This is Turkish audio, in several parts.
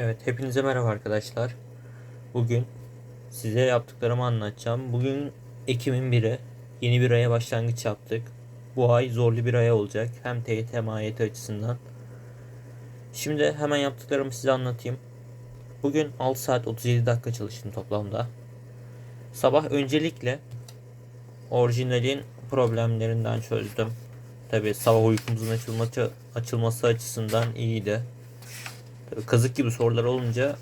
Evet, hepinize merhaba arkadaşlar. Bugün size yaptıklarımı anlatacağım. Bugün Ekim'in biri. Yeni bir aya başlangıç yaptık. Bu ay zorlu bir ay olacak. Hem TYT hem AYT açısından. Şimdi hemen yaptıklarımı size anlatayım. Bugün 6 saat 37 dakika çalıştım toplamda. Sabah öncelikle orijinalin problemlerinden çözdüm. Tabi sabah uykumuzun açılması, açılması açısından iyiydi. Kazık gibi sorular olunca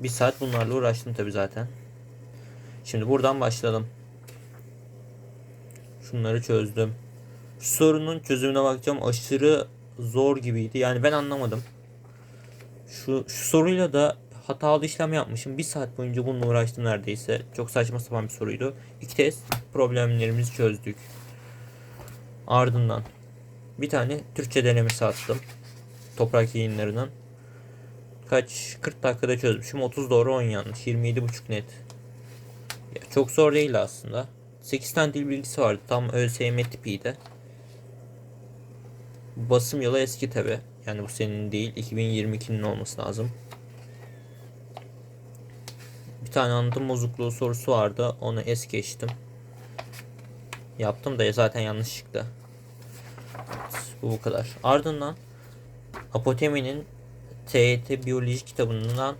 bir saat bunlarla uğraştım tabi zaten. Şimdi buradan başlayalım. Şunları çözdüm. Şu sorunun çözümüne bakacağım. Aşırı zor gibiydi. Yani ben anlamadım. Şu, şu soruyla da hatalı işlem yapmışım. Bir saat boyunca bununla uğraştım neredeyse. Çok saçma sapan bir soruydu. İki test problemlerimizi çözdük. Ardından bir tane Türkçe denemesi attım. Toprak yayınlarının kaç 40 dakikada çözmüşüm. 30 doğru 10 yanlış. 27.5 net. Ya çok zor değil aslında. 8 tane dil bilgisi vardı. Tam ÖSYM tipiydi. Basım yılı eski tabi. Yani bu senin değil. 2022'nin olması lazım. Bir tane anlatım bozukluğu sorusu vardı. Onu es geçtim. Yaptım da zaten yanlış çıktı. Bu bu kadar. Ardından Apotemi'nin TYT biyoloji kitabından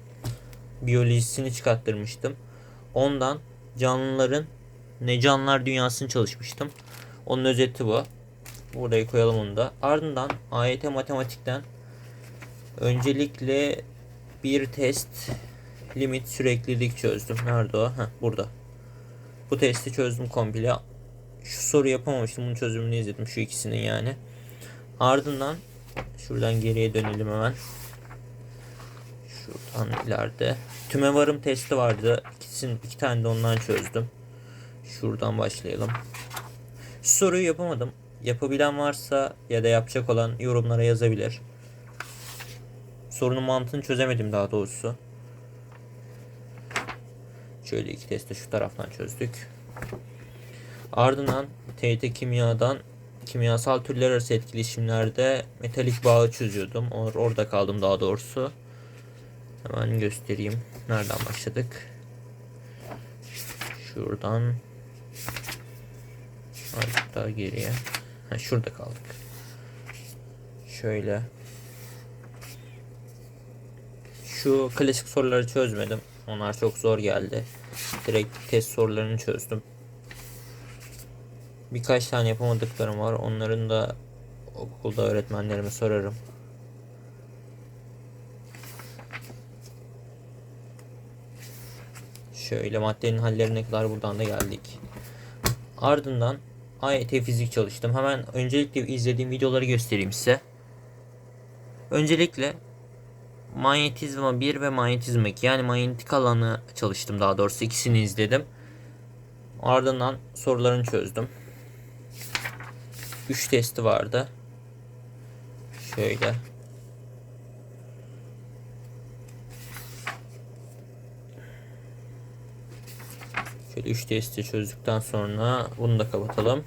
biyolojisini çıkarttırmıştım. Ondan canlıların ne canlılar dünyasını çalışmıştım. Onun özeti bu. Burayı koyalım onu da. Ardından AYT matematikten öncelikle bir test limit süreklilik çözdüm. Nerede o? Heh, burada. Bu testi çözdüm komple. Şu soru yapamamıştım. Bunun çözümünü izledim. Şu ikisinin yani. Ardından şuradan geriye dönelim hemen. Şuradan ileride. Tümevarım testi vardı. İkisini, iki tane de ondan çözdüm. Şuradan başlayalım. Şu soruyu yapamadım. Yapabilen varsa ya da yapacak olan yorumlara yazabilir. Sorunun mantığını çözemedim daha doğrusu. Şöyle iki testi şu taraftan çözdük. Ardından TYT kimyadan kimyasal türler arası etkileşimlerde metalik bağı çözüyordum. Or orada kaldım daha doğrusu. Hemen göstereyim. Nereden başladık? Şuradan Azıcık daha geriye. Ha, şurada kaldık. Şöyle. Şu klasik soruları çözmedim. Onlar çok zor geldi. Direkt test sorularını çözdüm. Birkaç tane yapamadıklarım var. Onların da okulda öğretmenlerime sorarım. Şöyle maddenin hallerine kadar buradan da geldik. Ardından AYT fizik çalıştım. Hemen öncelikle izlediğim videoları göstereyim size. Öncelikle manyetizma 1 ve manyetizma 2 yani manyetik alanı çalıştım daha doğrusu ikisini izledim. Ardından sorularını çözdüm. 3 testi vardı. Şöyle. Şöyle 3 testi çözdükten sonra bunu da kapatalım.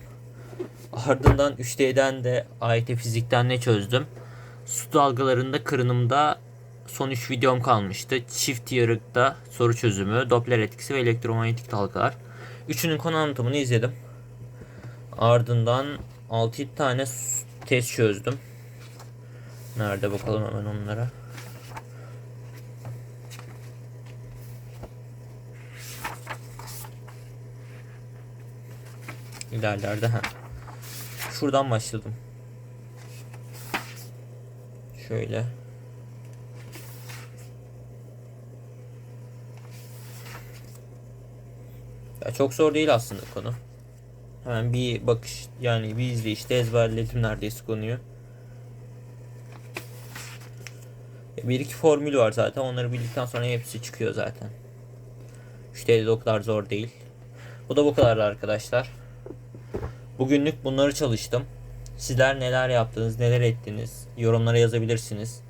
Ardından 3D'den de AYT fizikten ne çözdüm? Su dalgalarında kırınımda son 3 videom kalmıştı. Çift yarıkta soru çözümü, Doppler etkisi ve elektromanyetik dalgalar. Üçünün konu anlatımını izledim. Ardından 6 tane test çözdüm. Nerede bakalım hemen onlara. İlerlerde ha. Şuradan başladım. Şöyle. Ya çok zor değil aslında konu. Hemen bir bakış yani bir izleyişte ezberledim neredeyse konuyu. Bir iki formül var zaten. Onları bildikten sonra hepsi çıkıyor zaten. İşte kadar zor değil. Bu da bu kadar arkadaşlar. Bugünlük bunları çalıştım. Sizler neler yaptınız, neler ettiniz yorumlara yazabilirsiniz.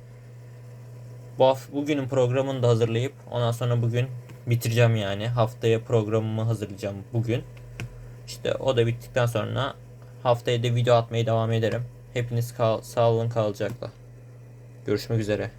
Bu bugünün programını da hazırlayıp ondan sonra bugün bitireceğim yani. Haftaya programımı hazırlayacağım bugün. İşte o da bittikten sonra haftaya da video atmaya devam ederim. Hepiniz kal sağ olun kalacakla. Görüşmek üzere.